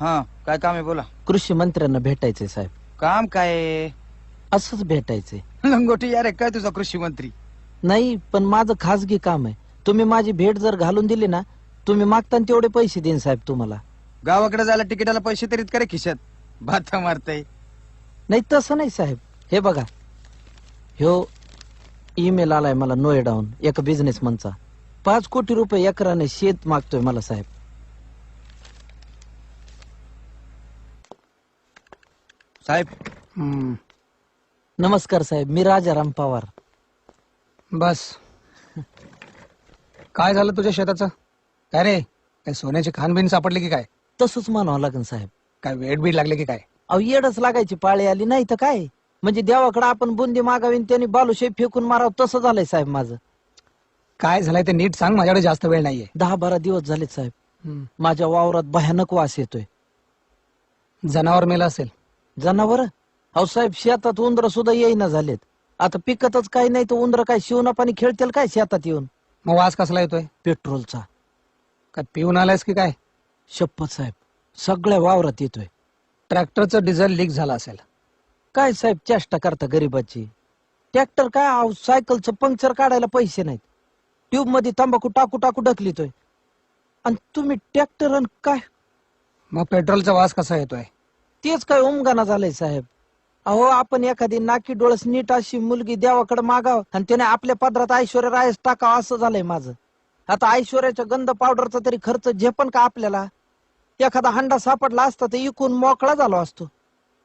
हा काय काम आहे बोला. कृषी मंत्र्यांना भेटायचंय साहेब. काम काय? आहे? असंच भेटायचंय. लंगोटी यार काय तुझा कृषी मंत्री? नाही पण माझं खासगी काम आहे. तुम्ही माझी भेट जर घालून दिली ना तुम्ही मागता तेवढे पैसे देईन साहेब तुम्हाला. गावाकडे जायला तिकिटाला पैसे तरी करे खिशात? भात मारताय. नाही तसं नाही साहेब. हे बघा. ह्यो ईमेल आलाय मला नोएडाहून एका बिझनेसमनचा पाच कोटी रुपये एकराने शेत मागतोय मला साहेब. साहेब. हम्म, नमस्कार साहेब मी राजाराम पवार. बस. काय झालं तुझ्या शेताचं? काय रे काय सोन्याची खानबिन सापडली की काय? तसंच म्हणावं लागेल साहेब. काय वेट बीट लागले की काय? अहो येडच लागायची पाळी आली नाही तर काय? म्हणजे देवाकडे आपण बुंदी मागावी आणि त्यांनी बालुशाही फेकून मारावं तसं झालंय साहेब माझं. काय झालंय ते नीट सांग माझ्याकडे जास्त वेळ नाहीये. दहा बारा दिवस झालेत साहेब. हम्म, माझ्या वावरात भयानक वास येतोय. जनावर मेलं असेल. जनावर? अहो साहेब शेतात उंदर सुद्धा येईना झालेत. आता पिकतच काही नाही तर उंदर काय शिवना पाणी खेळतील काय शेतात येऊन? मग वास कसला येतोय? पेट्रोलचा. काय पिऊन आलायस की काय? शपथ साहेब सगळ्या वावरात येतोय. ट्रॅक्टरचं डिझेल लीक झालं असेल. काय साहेब चेष्टा करता गरीबाची? ट्रॅक्टर काय अहो, सायकलचं पंक्चर काढायला पैसे नाहीत. ट्यूबमध्ये तंबाखू टाकू टाकू ढकलितोय. आणि तुम्ही ट्रॅक्टर आणि काय? मग पेट्रोलचा वास कसा येतोय? तेच काय उमगाना झालंय साहेब. अहो आपण एखादी नाकी डोळस नीट अशी मुलगी देवाकडे मागाव आणि त्याने आपल्या पदरात ऐश्वर्या रायस टाकावं असं झालंय माझं. आता ऐश्वर्याच्या गंध पावडरचा तरी खर्च झेपन का आपल्याला? एखादा हंडा सापडला असता तर इकून मोकळा झालो असतो.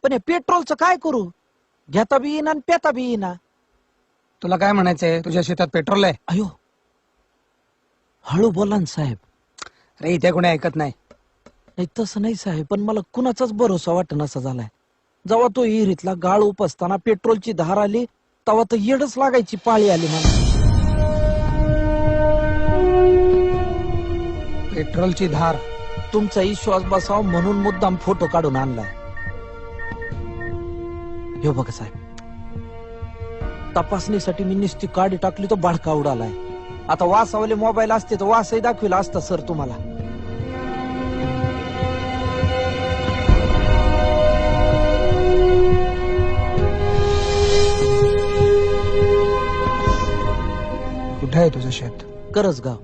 पण हे पेट्रोलचं काय करू? घेता बी येईना आणि पेता बी येईना. तुला काय म्हणायचंय? तुझ्या शेतात पेट्रोल आहे? अयो. हळू बोला ना साहेब. अरे इथे कोणी ऐकत नाही. नाही तसं नाही साहेब पण मला कुणाचाच भरोसा वाटत असा झालाय. जेव्हा तो इहिरीतला गाळ उपसताना पेट्रोलची धार आली तेव्हा तर येडच लागायची पाळी आली मला. पेट्रोलची धार तुमचा विश्वास बसावा म्हणून मुद्दाम फोटो काढून आणलाय. हे बघा साहेब तपासणीसाठी मी निस्ती काढी टाकली तो भडका उडालाय. आता वासावले मोबाईल असते तर वासही दाखविला असता सर तुम्हाला. कुठे आहे तुझं शेत? करसगाव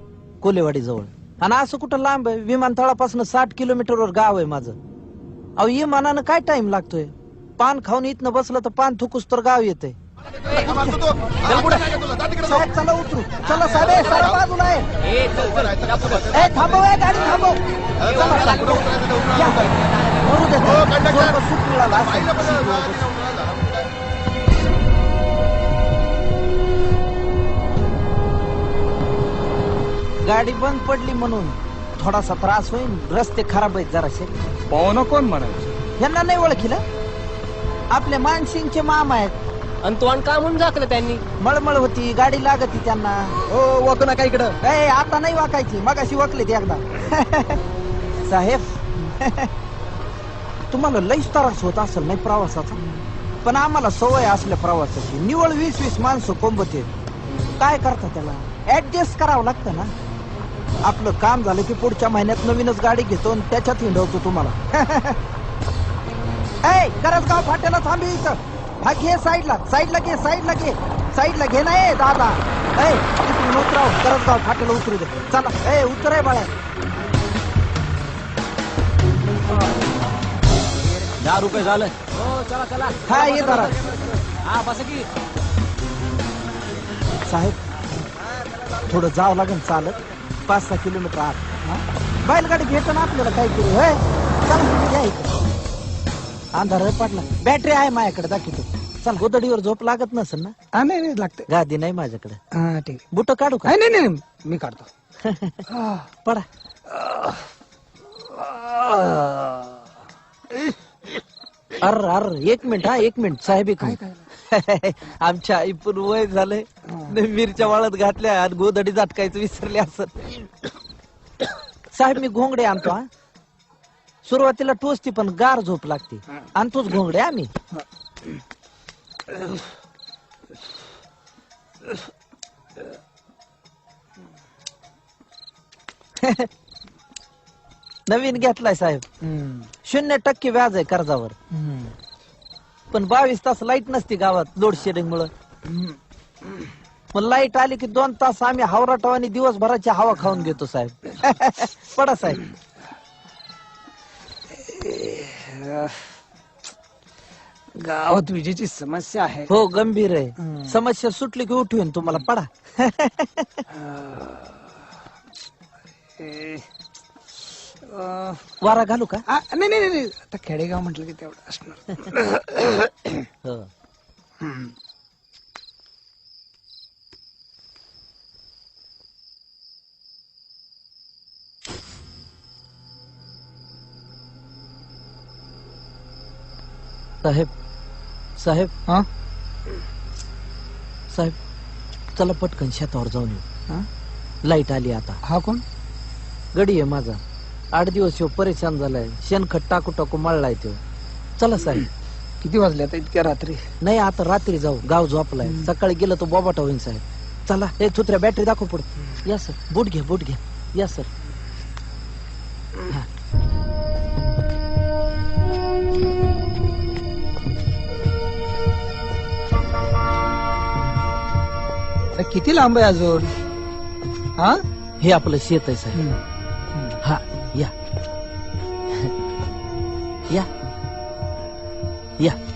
कोलेवाडी जवळ आणि असं कुठं लांब आहे? विमानतळापासून साठ किलोमीटरवर गाव आहे माझं. अहो विमानानं काय टाइम लागतोय? पान खाऊन इथनं बसलं तर पान थुकूस तर गाव येते साहेब चला उतरू. चला साहेब ए, सारा बाजूला आहे. ए, थांबव ए, गाडी थांबव. चला, साहेब. या. मरू दे. जोर सुट मिळाला असेल. गाडी बंद पडली म्हणून थोडासा त्रास होईल रस्ते खराब आहेत जराशे पाहुणं कोण म्हणायचं? यांना नाही ओळखीला? आपले मानसिंगचे मामा आहेत. आणि तो आणि का म्हणून झाकलं त्यांनी. मळमळ होती गाडी लागती त्यांना. हो वाकू नका इकडं. ए आता नाही वाकायची. मगाशी वाकले ते एकदा. साहेब तुम्हाला लईच त्रास होत असेल नाही प्रवासाचा? पण आम्हाला सवय असल्या प्रवासाची. निवळ वीस वीस माणसं कोंबते. काय करता त्याला? ऍडजस्ट करावं लागतं ना. आपलं काम झालं की पुढच्या महिन्यात नवीनच गाडी घेतो आणि त्याच्यात हिंडवतो तुम्हाला. ए करसगाव फाट्याला थांबी इथं. हा घे साईडला साईडला घे साईडला घे. साईडला घे ना ए दादा. ए इकडून उतराव करसगाव फाट्याला उतरू दे. चला ए उतर आहे बाळा. दहा रुपये झालं. हो चला चला. हा ये जरा. हा बस की. साहेब थोडं जावं लागेल चालत. पाच सहा किलोमीटर आत. हा? बैलगाडी भेट ना आपल्याला काय करू? हे चला या इकडे. अंधार पडला. बॅटरी आहे माझ्याकडे दाखवतो चल गोदडीवर झोप लागत नसेल ना? हा नाही नाही लागते. गादी नाही माझ्याकडे. हा ठीक बुट काढू का? नाही नाही नाही, मी काढतो. पडा. अर अर एक मिनिट हा एक मिनिट. साहेब एक मिनिट आमच्या आई पण वय झालंय. मिरच्या वाळत घातल्या आणि गोदडी जाटकायचं विसरले असत. साहेब मी घोंगडे आणतो हा. सुरुवातीला टोचती पण गार झोप लागते. आणतोच घोंगडे आम्ही नवीन घेतलाय साहेब. शून्य टक्के व्याज आहे कर्जावर. पण बावीस तास लाइट नसती गावात लोड शेडिंग मुळे. मग लाइट आली की दोन तास आम्ही हावराटाव आणि दिवसभराची हवा खाऊन घेतो साहेब. पडा साहेब. गावात विजेची समस्या आहे. हो गंभीर आहे. समस्या सुटली की उठवीन तुम्हाला पडा. ए, अं, वारा घालू का आ, नाही नाही नाही आता खेडेगाव म्हटलं की तेवढं असणार हो. हम्म. साहेब साहेब हा? साहेब चला पटकन शेतावर जाऊन येऊ हा? लाइट आली आता हा कोण गडी आहे माझा आठ दिवस ह्यो परेशान झालाय. शेणखत टाकू टाकू मळलाय तो. चला साहेब. किती वाजले आता? इतक्या रात्री? नाही आता रात्री जाऊ. गाव झोपलाय. सकाळी गेलं तो बोबाटा होईन साहेब. चला हे थुत्र्या बॅटरी दाखव पुढे. या सर. बूट घ्या बूट घ्या या सर. हा. किती लांब आहे अजून? हा? हे आपलं शेत आहे साहेब. हम्म. या या या